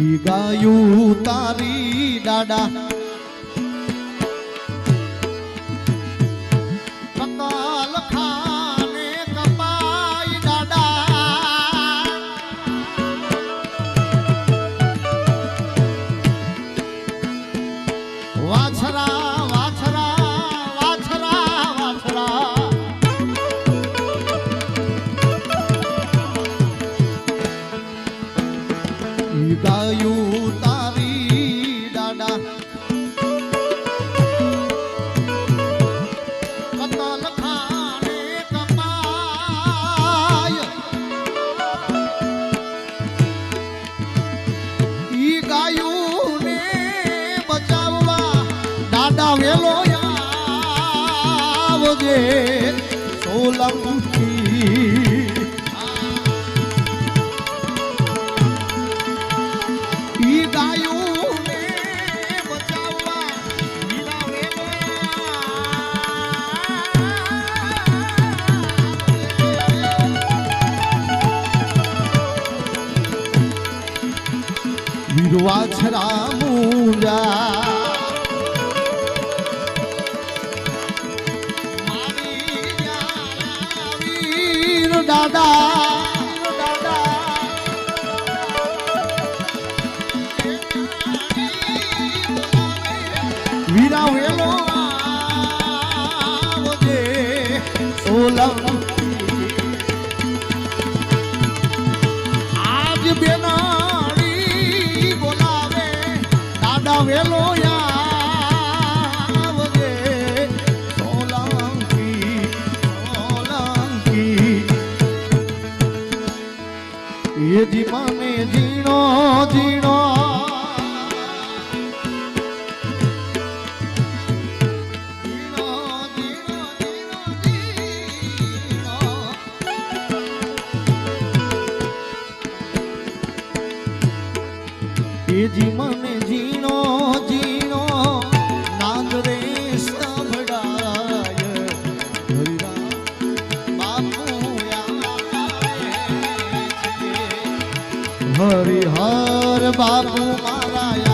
ઈ ગાયું તારી દાડા. વાછરા ગાયું તારી દાડા કતલ ખાને કપાય. ઈ ગાયું ને બચાવવા દાદા વેલો આવજે. સોલંકી વીરવા છરા મુંડા દાદા વીરા વેલો આવજે સોલંકી આજ બેનાડી દાદા વેલો આવજે સોલંકી સોલંકી. એ જી મને જીણો જીણો જીણો હરિહર બાપુ મારા